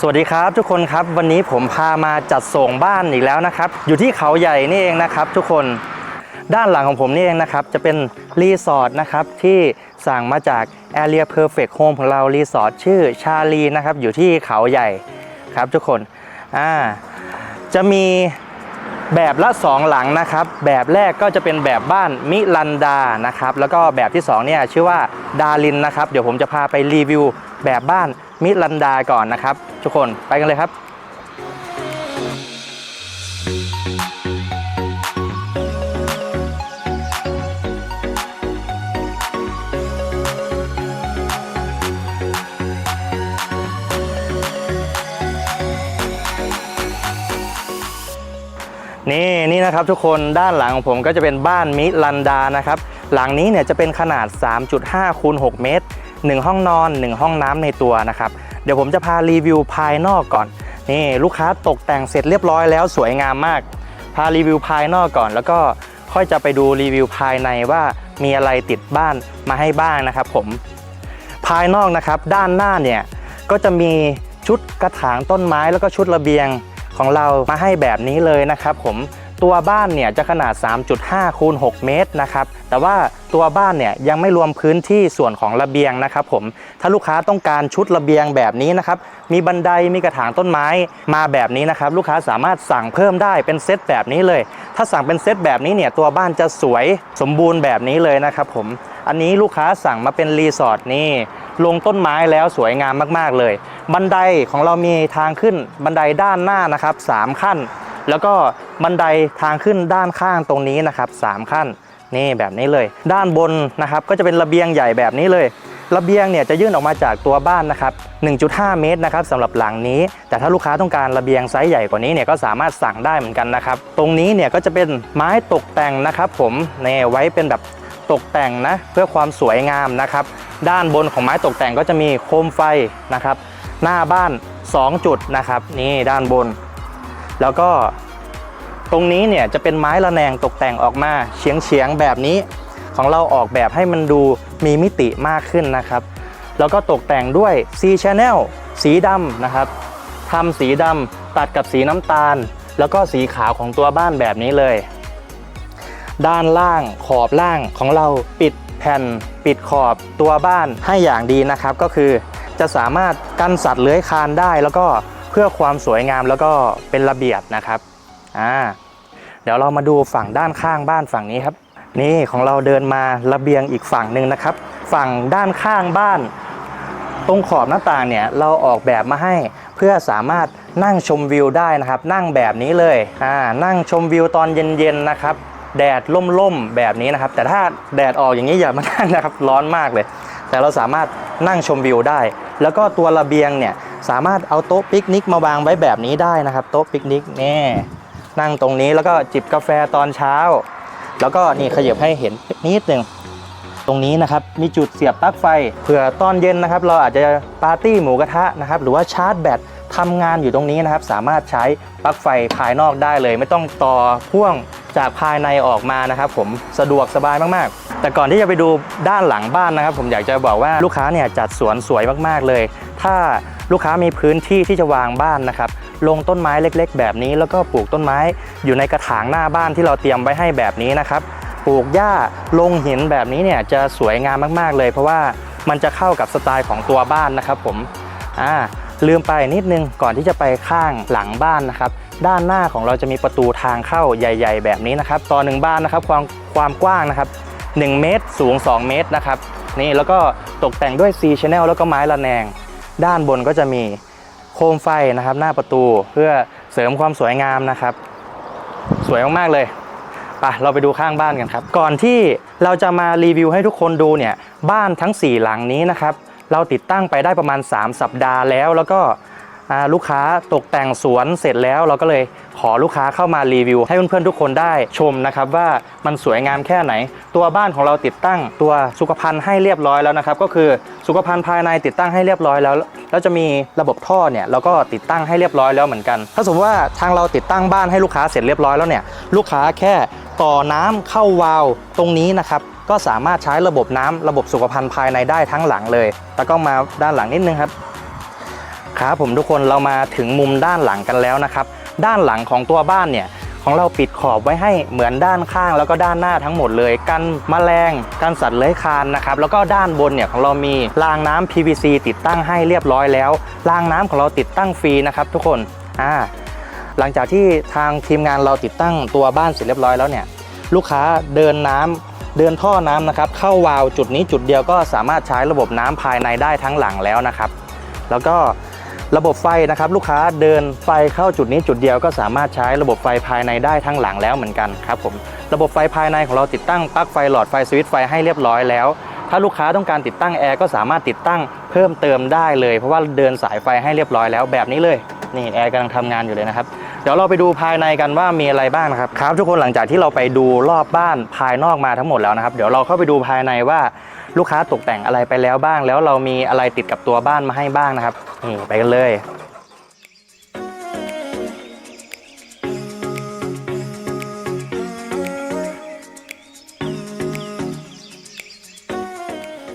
สวัสดีครับทุกคนครับวันนี้ผมพามาจัดส่งบ้านอีกแล้วนะครับ อยู่ที่เขาใหญ่นี่เองนะครับ ทุกคนด้านหลังของผมนี่เองนะครับ จะเป็นรีสอร์ทนะครับที่สั่งมาจาก Area Perfect Home ของเรารีสอร์ทชื่อชาลีนะครับ อยู่ที่เขาใหญ่ครับทุกคนอ่าจะมีแบบละ 2 หลังนะครับ แบบแรกก็จะเป็นแบบบ้านมิลันดานะครับ แล้วก็แบบที่2เนี่ยชื่อว่าดารินนะครับ เดี๋ยวผมจะพาไปรีวิวแบบบ้าน มิลันดาก่อนนะครับ ทุกคนไปกันเลยครับนี่นี่นะครับทุกคนด้านหลังของผมก็จะเป็นบ้านมิลันดานะครับ หลังนี้เนี่ยจะเป็นขนาด 3.5คูณ6เมตร 1 ห้องนอน 1 ห้องน้ำในตัวนะครับ เดี๋ยวผมจะพารีวิวภายนอกก่อน นี่ลูกค้าตกแต่งเสร็จเรียบร้อยแล้วสวยงามมาก พารีวิวภายนอกก่อน แล้วก็ค่อยจะไปดูรีวิวภายในว่ามีอะไรติดบ้านมาให้บ้างนะครับผม ภายนอกนะครับด้านหน้าเนี่ยก็จะมีชุดกระถางต้นไม้แล้วก็ชุดระเบียงของเรามาให้แบบนี้เลยนะครับผม ตัวบ้านเนี่ยจะขนาด 3.5คูณ6เมตรนะครับ แต่ว่าตัวบ้านเนี่ยยังไม่รวมพื้นที่ส่วนของระเบียงนะครับผม ถ้าลูกค้าต้องการชุดระเบียงแบบนี้นะครับ มีบันได มีกระถางต้นไม้มาแบบนี้นะครับ ลูกค้าสามารถสั่งเพิ่มได้เป็นเซตแบบนี้เลย ถ้าสั่งเป็นเซตแบบนี้เนี่ยตัวบ้านจะสวยสมบูรณ์แบบนี้เลยนะครับผม อันนี้ลูกค้าสั่งมาเป็นรีสอร์ทนี่ลงต้นไม้แล้วสวยงามมากๆเลย บันไดของเรามีทางขึ้นบันไดด้านหน้านะครับ 3 ขั้น แล้วก็บันไดทางขึ้นด้านข้างตรงนี้นะครับ3ขั้นนี่แบบนี้เลย ด้านบนนะครับก็จะเป็นระเบียงใหญ่แบบนี้เลยระเบียงเนี่ยจะยื่นออกมาจากตัวบ้านนะครับ 1.5 เมตรนะครับสำหรับหลังนี้ แต่ถ้าลูกค้าต้องการระเบียงไซส์ใหญ่กว่านี้เนี่ยก็สามารถสั่งได้เหมือนกันนะครับ ตรงนี้เนี่ยก็จะเป็นไม้ตกแต่งนะครับผมเนี่ยไว้เป็นแบบตกแต่งนะเพื่อความสวยงามนะครับ ด้านบนของไม้ตกแต่งก็จะมีโคมไฟนะครับ หน้าบ้าน 2 จุดนะครับ นี่ด้านบน แล้วก็ตรงนี้เนี่ยจะเป็นไม้ระแนงตกแต่งออกมาเฉียงเฉียงๆแบบนี้ ของเราออกแบบให้มันดูมีมิติมากขึ้นนะครับ แล้วก็ตกแต่งด้วย C channel สีดำนะครับทำสีดำตัดกับสีน้ำตาล แล้วก็สีขาวของตัวบ้านแบบนี้เลย ด้านล่างขอบล่างของเราปิดแผ่นปิดขอบตัวบ้านให้อย่างดีนะครับ ก็คือจะสามารถกันสัตว์เลื้อยคลานได้แล้วก็ เพื่อความสวยงามแล้วก็เป็นระเบียบนะครับอ่าเดี๋ยวเรามาดูฝั่งด้านข้างบ้านฝั่งนี้ครับ นี่ของเราเดินมาระเบียงอีกฝั่งหนึ่งนะครับ ฝั่งด้านข้างบ้าน ตรงขอบหน้าต่างเนี่ยเราออกแบบมาให้เพื่อสามารถนั่งชมวิวได้นะครับ นั่งแบบนี้เลยอ่านั่งชมวิวตอนเย็นๆนะครับ แดดล่มๆแบบนี้นะครับ แต่ถ้าแดดออกอย่างนี้อย่ามานั่งนะครับร้อนมากเลย แต่เราสามารถนั่งชมวิวได้ แล้วก็ตัวระเบียงเนี่ย สามารถเอาโต๊ะปิกนิกมาวางไว้แบบนี้ได้นะครับ โต๊ะปิกนิกนี่นั่งตรงนี้แล้วก็จิบกาแฟตอนเช้า แล้วก็นี่ขยับให้เห็นนิดหนึ่งตรงนี้นะครับมีจุดเสียบปลั๊กไฟเผื่อตอนเย็นนะครับ เราอาจจะปาร์ตี้หมูกระทะนะครับ หรือว่าชาร์จแบตทำงานอยู่ตรงนี้นะครับ สามารถใช้ปลั๊กไฟภายนอกได้เลย ไม่ต้องต่อพ่วงจากภายในออกมานะครับ ผมสะดวกสบายมากๆ แต่ก่อนที่จะไปดูด้านหลังบ้านนะครับ ผมอยากจะบอกว่าลูกค้าเนี่ยจัดสวนสวยมากๆเลย ถ้า ลูกค้ามีพื้นที่ที่จะวางบ้านนะครับลงต้นไม้เล็กๆ แบบนี้ แล้วก็ปลูกต้นไม้อยู่ในกระถางหน้าบ้านที่เราเตรียมไว้ให้แบบนี้นะครับปลูกหญ้าลงหินแบบนี้เนี่ยจะสวยงามมากๆเลย เพราะว่ามันจะเข้ากับสไตล์ของตัวบ้านนะครับผมอ่าลืมไปนิดนึงก่อนที่จะไปข้างหลังบ้านนะครับ ด้านหน้าของเราจะมีประตูทางเข้าใหญ่ ๆ แบบนี้นะครับต่อหนึ่งบ้านนะครับความความกว้างนะครับ 1 เมตรสูง 2 เมตรนะครับนี่แล้วก็ตกแต่งด้วย C channel แล้วก็ไม้ระแนง ด้านบนก็จะมีโคมไฟนะครับ หน้าประตูเพื่อเสริมความสวยงามนะครับ สวยมากๆเลยไปเราไปดูข้างบ้านกันครับ ก่อนที่เราจะมารีวิวให้ทุกคนดูเนี่ยบ้านทั้ง 4 หลังนี้นะครับ เราติดตั้งไปได้ประมาณ 3 สัปดาห์แล้ว แล้วก็ ลูกค้าตกแต่งสวนเสร็จแล้วเราก็เลยขอลูกค้าเข้ามารีวิว ให้เพื่อนๆทุกคนได้ชมนะครับว่ามันสวยงามแค่ไหน ตัวบ้านของเราติดตั้งตัวสุขภัณฑ์ให้เรียบร้อยแล้วนะครับ ก็คือสุขภัณฑ์ภายในติดตั้งให้เรียบร้อยแล้ว แล้วจะมีระบบท่อเนี่ยเราก็ติดตั้งให้เรียบร้อยแล้วเหมือนกัน ถ้าสมมติว่าทางเราติดตั้งบ้านให้ลูกค้าเสร็จเรียบร้อยแล้วเนี่ยลูกค้าแค่ต่อน้ำเข้าวาล์วตรงนี้นะครับก็สามารถใช้ระบบน้ำระบบสุขภัณฑ์ภายในได้ทั้งหลังเลย แล้วก็มาด้านหลังนิดนึงครับ ครับผมทุกคนเรามาถึงมุมด้านหลังกันแล้วนะครับ ด้านหลังของตัวบ้านเนี่ยของเราปิดขอบไว้ให้เหมือนด้านข้างแล้วก็ด้านหน้าทั้งหมดเลยกันแมลงกันสัตว์เลื้อยคลานนะครับแล้วก็ด้านบนเนี่ยของเรามีรางน้ำ PVC ติดตั้งให้เรียบร้อยแล้วรางน้ำของเราติดตั้งฟรีนะครับ ทุกคนอ่าหลังจากที่ทางทีมงานเราติดตั้งตัวบ้านเสร็จเรียบร้อยแล้วเนี่ยลูกค้าเดินน้ำเดินท่อน้ำนะครับเข้าวาล์วจุดนี้จุดเดียวก็สามารถใช้ระบบน้ำภายในได้ทั้งหลังแล้วนะครับ แล้วก็ ระบบไฟนะครับลูกค้าเดินไฟเข้าจุดนี้จุดเดียวก็สามารถใช้ระบบไฟภายในได้ทั้งหลังแล้วเหมือนกันครับผมระบบไฟภายในของเราติดตั้งปลั๊กไฟหลอดไฟสวิตช์ไฟให้เรียบร้อยแล้ว ถ้าลูกค้าต้องการติดตั้งแอร์ก็สามารถติดตั้งเพิ่มเติมได้เลย เพราะว่าเดินสายไฟให้เรียบร้อยแล้วแบบนี้เลยนี่แอร์กำลังทำงานอยู่เลยนะครับเดี๋ยวเราไปดูภายในกันว่ามีอะไรบ้างนะครับครับ ทุกคนหลังจากที่เราไปดูรอบบ้านภายนอกมาทั้งหมดแล้วนะครับ เดี๋ยวเราเข้าไปดูภายในว่า ลูกค้าตกแต่งอะไรไปแล้วบ้าง แล้วเรามีอะไรติดกับตัวบ้านมาให้บ้างนะครับนี่ไปกันเลย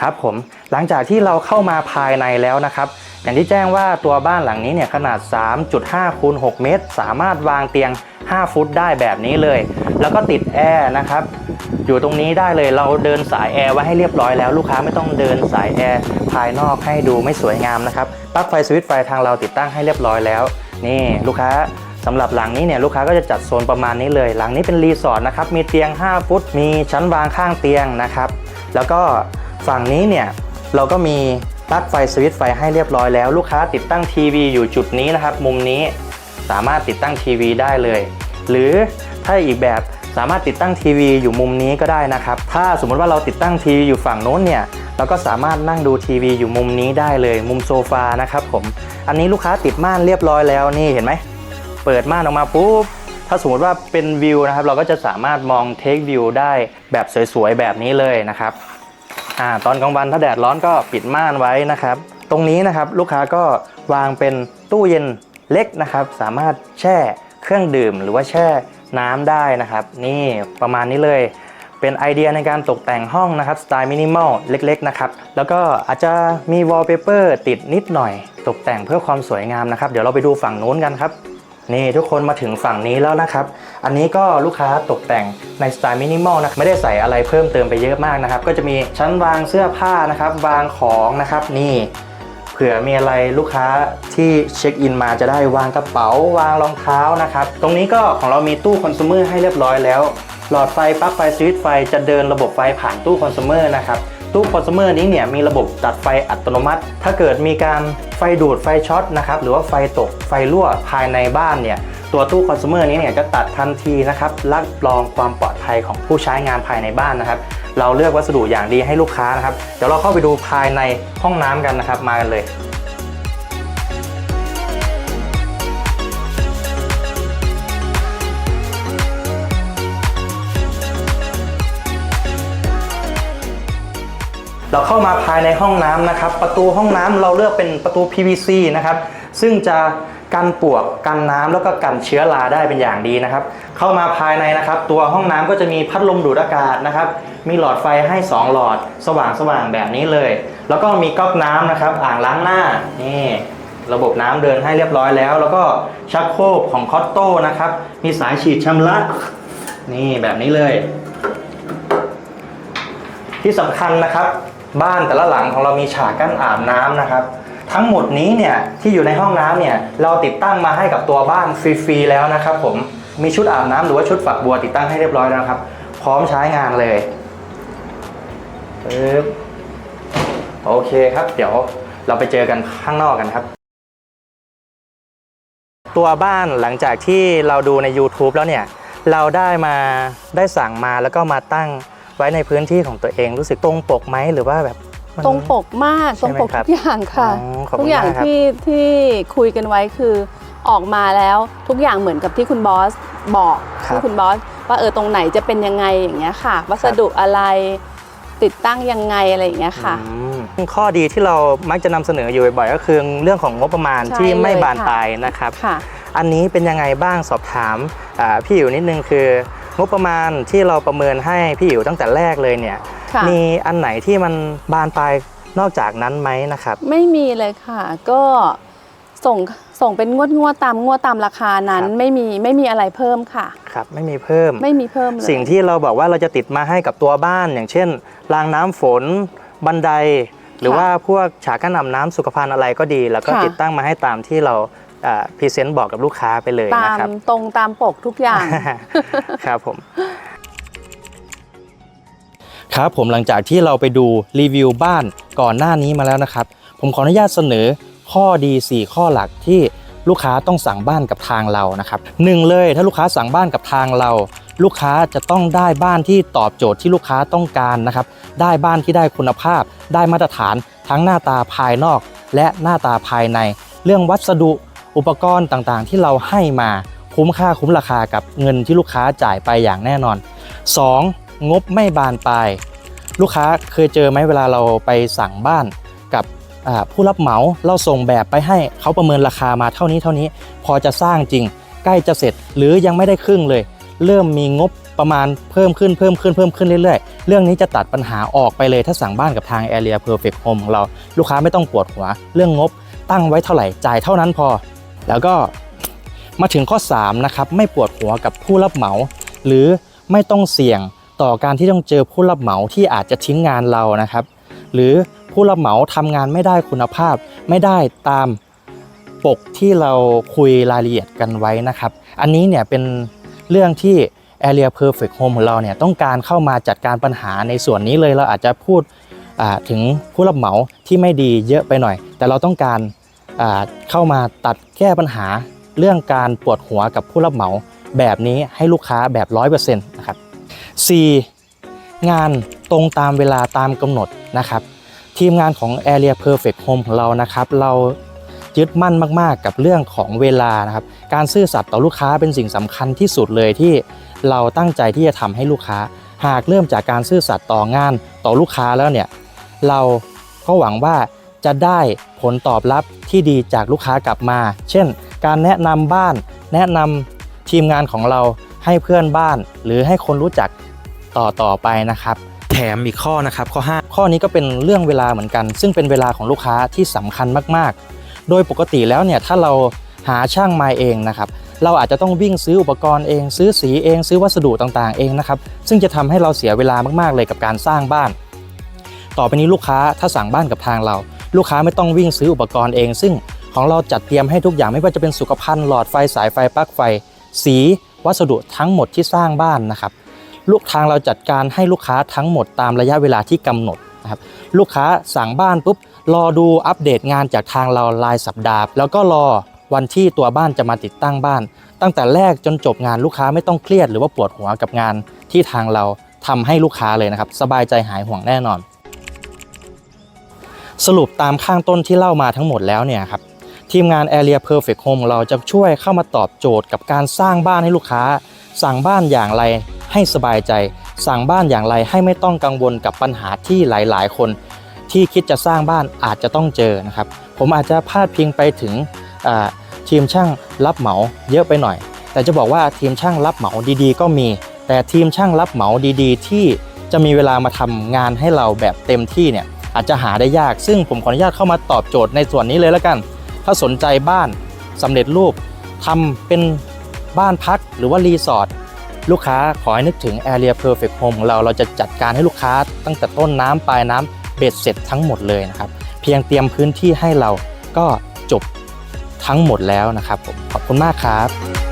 ครับผมหลังจากที่เราเข้ามาภายในแล้วนะครับ อย่างที่แจ้งว่าตัวบ้านหลังนี้เนี่ยขนาด 3.5คูณ6เมตร สามารถวางเตียง 5 ฟุตได้แบบนี้เลย แล้วก็ติดแอร์นะครับ อยู่ตรงนี้ได้เลยเราเดินสายแอร์ไว้ให้เรียบร้อยแล้วลูกค้าไม่ต้องเดินสายแอร์ภายนอกให้ดูไม่สวยงามนะครับปลั๊กไฟสวิตช์ไฟทางเราติดตั้งให้เรียบร้อยแล้ว นี่ลูกค้าสำหรับหลังนี้เนี่ยลูกค้าก็จะจัดโซนประมาณนี้เลย หลังนี้เป็นรีสอร์ทนะครับมีเตียง 5 ฟุต มีชั้นวางข้างเตียงนะครับแล้วก็ฝั่งนี้เนี่ยเราก็มีปลั๊กไฟสวิตช์ไฟให้เรียบร้อยแล้ว ลูกค้าติดตั้งทีวีอยู่จุดนี้นะครับ มุมนี้สามารถติดตั้งทีวีได้เลย หรือถ้าอีกแบบ สามารถติดตั้งทีวีอยู่มุมนี้ก็ได้นะครับ ถ้าสมมติว่าเราติดตั้งทีวีอยู่ฝั่งโน้นเนี่ยเราก็สามารถนั่งดูทีวีอยู่มุมนี้ได้เลย มุมโซฟานะครับผม อันนี้ลูกค้าติดม่านเรียบร้อยแล้วนี่เห็นไหม เปิดม่านออกมาปุ๊บ ถ้าสมมติว่าเป็นวิวนะครับ เราก็จะสามารถมองเทควิวได้แบบสวยๆแบบนี้เลยนะครับอ่าตอนกลางวันถ้าแดดร้อนก็ปิดม่านไว้นะครับ ตรงนี้นะครับลูกค้าก็วางเป็นตู้เย็นเล็กนะครับ สามารถแช่เครื่องดื่มหรือว่าแช่ น้ำได้นะครับ นี่ประมาณนี้เลยเป็นไอเดียในการตกแต่งห้องนะครับสไตล์มินิมอลเล็กๆนะครับแล้วก็อาจจะมีวอลเปเปอร์ติดนิดหน่อย ตกแต่งเพื่อความสวยงามนะครับ เดี๋ยวเราไปดูฝั่งนู้นกันครับนี่ทุกคนมาถึงฝั่งนี้แล้วนะครับ อันนี้ก็ลูกค้าตกแต่งในสไตล์มินิมอลนะไม่ได้ใส่อะไรเพิ่มเติมไปเยอะมากนะครับ ก็จะมีชั้นวางเสื้อผ้านะครับ วางของนะครับ นี่ เผื่อมีอะไรลูกค้าที่เช็คอินมาจะได้วางกระเป๋าวางรองเท้านะครับ ตรงนี้ก็ของเรามีตู้คอน sumer ให้เรียบร้อยแล้ว หลอดไฟปลั๊กไฟสวิตช์ไฟจะเดินระบบไฟผ่านตู้คอน sumer นะครับตู้คอน sumer นี้เนี่ยมีระบบตัดไฟอัตโนมัติ ถ้าเกิดมีการไฟดูดไฟช็อตนะครับหรือว่าไฟตกไฟรั่วภายในบ้านเนี่ย ตัวตู้คอน sumer นี้เนี่ยจะตัดทันทีนะครับรับรองความปลอดภัยของผู้ใช้งานภายในบ้านนะครับ เราเลือกวัสดุอย่างดีให้ลูกค้านะครับ เดี๋ยวเราเข้าไปดูภายในห้องน้ำกันนะครับ มากันเลย เราเข้ามาภายในห้องน้ำนะครับ ประตูห้องน้ำเราเลือกเป็นประตู PVC นะครับ ซึ่งจะกันปวกกันน้ำแล้วก็กันเชื้อราได้เป็นอย่างดีนะครับ เข้ามาภายในนะครับ ตัวห้องน้ำก็จะมีพัดลมดูดอากาศนะครับ มีหลอดไฟให้ 2 หลอด สว่างสว่างแบบนี้เลย แล้วก็มีก๊อกน้ำนะครับ อ่างล้างหน้านี่ระบบน้ำเดินให้เรียบร้อยแล้ว แล้วก็ชักโครกของคอตโต้นะครับ มีสายฉีดชำระนี่แบบนี้เลย ที่สำคัญนะครับ บ้านแต่ละหลังของเรามีฉากกั้นอาบน้ำนะครับ ทั้งหมดนี้เนี่ยที่อยู่ในห้องน้ำเนี่ยเราติดตั้งมาให้กับตัวบ้านฟรีๆแล้วนะครับผมมีชุดอาบน้ำหรือว่าชุดฝักบัวติดตั้งให้เรียบร้อยแล้วนะครับ พร้อมใช้งานเลยปึ๊บโอเคครับ เดี๋ยวเราไปเจอกันข้างนอกกันครับ ตัวบ้านหลังจากที่เราดูใน YouTube แล้วเนี่ย เราได้มาได้สั่งมาแล้วก็มาตั้ง ไว้ในพื้นที่ของตัวเองรู้สึกตรงปกไหมหรือว่าแบบมันตรงปกมากใช่ตรงไหมปกครับทุกอย่างค่ะอ๋อขอบคุณทุกอย่างมากครับที่ที่คุยกันไว้คือออกมาแล้วทุกอย่างเหมือนกับที่คุณบอสบอกที่คุณบอสว่าเออตรงไหนจะเป็นยังไงอย่างเงี้ยค่ะ วัสดุอะไรติดตั้งยังไงอะไรอย่างเงี้ยค่ะอืมข้อดีที่เรามักจะนำเสนออยู่บ่อยๆก็คือเรื่องของงบประมาณใช่ที่ไม่เลยบานค่ะปลายนะครับค่ะอันนี้เป็นยังไงบ้างสอบถามอ่าพี่อิ๋วนิดนึงคือ งบประมาณที่เราประเมินให้พี่อิ๋วตั้งแต่แรกเลยเนี่ยค่ะ มีอันไหนที่มันบานปลายนอกจากนั้นไหมนะครับ ไม่มีเลยค่ะ ก็ส่งส่งเป็นงวดงวดๆตามงวดตามราคานั้นครับ ไม่มีไม่มีอะไรเพิ่มค่ะ ครับ ไม่มีเพิ่ม ไม่มีเพิ่มเลยสิ่งที่เราบอกว่าเราจะติดมาให้กับตัวบ้าน อย่างเช่น รางน้ำฝน บันได หรือค่ะว่าพวกฉากกั้นอาบน้ำสุขภัณฑ์อะไรก็ดี แล้วก็ค่ะติดตั้งมาให้ตามที่เรา พรีเซนต์บอกกับลูกค้าไปเลยตานะมครับ ตรงตามปกทุกอย่าง ครับผม ครับผมหลังจากที่เราไปดูรีวิวบ้านก่อนหน้านี้มาแล้วนะครับ ผมขออนุญาตเสนอข้อดี 4 ข้อหลักที่ลูกค้าต้องสั่งบ้านกับทางเรานะครับหนึ่งเลยถ้าลูกค้าสั่งบ้านกับทางเรา ลูกค้าจะต้องได้บ้านที่ตอบโจทย์ที่ลูกค้าต้องการนะครับ ได้บ้านที่ได้คุณภาพ ได้มาตรฐานทั้งหน้าตาภายนอก และหน้าตาภายใน เรื่องวัสดุ อุปกรณ์ต่างๆ ที่เราให้มาคุ้มค่าคุ้มราคากับเงินที่ลูกค้าจ่ายไปอย่างแน่นอน 2. งบไม่บานปลายลูกค้าเคยเจอไหมเวลาเราไปสั่งบ้านกับผู้รับเหมาเราส่งแบบไปให้เขาประเมินราคามาเท่านี้เท่านี้ พอจะสร้างจริง ใกล้จะเสร็จหรือยังไม่ได้ครึ่งเลย เริ่มมีงบประมาณเพิ่มขึ้นเพิ่มขึ้นเพิ่มขึ้นเรื่อยๆ เรื่องนี้จะตัดปัญหาออกไปเลยถ้าสั่งบ้านกับทาง Area Perfect Home ของเรา ลูกค้าไม่ต้องปวดหัว เรื่องงบตั้งไว้เท่าไหร่จ่ายเท่านั้นพอ แล้วก็มาถึงข้อ3นะครับไม่ปวดหัวกับผู้รับเหมา หรือไม่ต้องเสี่ยงต่อการที่ต้องเจอผู้รับเหมาที่อาจจะทิ้งงานเรานะครับ หรือผู้รับเหมาทำงานไม่ได้คุณภาพ ไม่ได้ตามปกที่เราคุยรายละเอียดกันไว้นะครับ อันนี้เนี่ยเป็นเรื่องที่ Area Perfect Home ของเราเนี่ยต้องการเข้ามาจัดการปัญหาในส่วนนี้เลยเราอาจจะพูดถึงผู้รับเหมาที่ไม่ดีเยอะไปหน่อย แต่เราต้องการ เข้ามาตัดแก้ปัญหาเรื่องการปวดหัวกับผู้รับเหมาแบบนี้ให้ลูกค้าแบบ 100%นะครับ 4. งานตรงตามเวลาตามกำหนดนะครับ ทีมงานของ Area Perfect Home ของเรานะครับ เรายึดมั่นมาก ๆ กับเรื่องของเวลานะครับ การซื่อสัตย์ต่อลูกค้าเป็นสิ่งสำคัญที่สุดเลยที่เราตั้งใจที่จะทำให้ลูกค้า หากเริ่มจากการซื่อสัตย์ต่องานต่อลูกค้าแล้วเนี่ย เราก็หวังว่าจะได้ ลตอบรับที่ดีจากลูกค้ากลับมา เช่น การแนะนำบ้าน แนะนำทีมงานของเราให้เพื่อนบ้าน หรือให้คนรู้จักต่อต่อไปนะครับแถมอีกข้อนะครับข้อ 5 ข้อนี้ก็เป็นเรื่องเวลาเหมือนกัน ซึ่งเป็นเวลาของลูกค้าที่สำคัญมากๆ โดยปกติแล้วเนี่ยถ้าเราหาช่างมาเองนะครับเราอาจจะต้องวิ่งซื้ออุปกรณ์เอง ซื้อสีเอง ซื้อวัสดุต่างๆเองนะครับซึ่งจะทำให้เราเสียเวลามากๆเลยกับการสร้างบ้าน ต่อไปนี้ลูกค้าถ้าสั่งบ้านกับทางเรา ลูกค้าไม่ต้องวิ่งซื้ออุปกรณ์เอง ซึ่งของเราจัดเตรียมให้ทุกอย่างไม่ว่าจะเป็นสุขภัณฑ์หลอดไฟสายไฟปลั๊กไฟ สีวัสดุทั้งหมดที่สร้างบ้านนะครับ ลูกทางเราจัดการให้ลูกค้าทั้งหมดตามระยะเวลาที่กำหนดนะครับลูกค้าสั่งบ้านปุ๊บรอดูอัปเดตงานจากทางเรารายสัปดาห์ แล้วก็รอวันที่ตัวบ้านจะมาติดตั้งบ้าน ตั้งแต่แรกจนจบงานลูกค้าไม่ต้องเครียดหรือว่าปวดหัวกับงานที่ทางเราทำให้ลูกค้าเลยนะครับ สบายใจหายห่วงแน่นอน สรุปตามข้างต้นที่เล่ามาทั้งหมดแล้วเนี่ยครับทีมงาน Area Perfect Home เราจะช่วยเข้ามาตอบโจทย์กับการสร้างบ้านให้ลูกค้า สั่งบ้านอย่างไรให้สบายใจ สั่งบ้านอย่างไรให้ไม่ต้องกังวลกับปัญหาที่หลายๆ คน ที่คิดจะสร้างบ้านอาจจะต้องเจอนะครับ ผมอาจจะพาดพิงไปถึงทีมช่างรับเหมาเยอะไปหน่อย แต่จะบอกว่าทีมช่างรับเหมาดีๆ ก็มี แต่ทีมช่างรับเหมาดีๆ ที่จะมีเวลามาทำงานให้เราแบบเต็มที่เนี่ย อาจจะหาได้ยาก ซึ่งผมขออนุญาตเข้ามาตอบโจทย์ในส่วนนี้เลยแล้วกัน ถ้าสนใจบ้านสำเร็จรูปทำเป็นบ้านพักหรือว่ารีสอร์ทลูกค้าขอให้นึกถึง Area Perfect Home ของเราเราจะจัดการให้ลูกค้าตั้งแต่ต้นน้ำปลายน้ำเบ็ดเสร็จทั้งหมดเลยนะครับ เพียงเตรียมพื้นที่ให้เราก็จบทั้งหมดแล้วนะครับผมขอบคุณมากครับ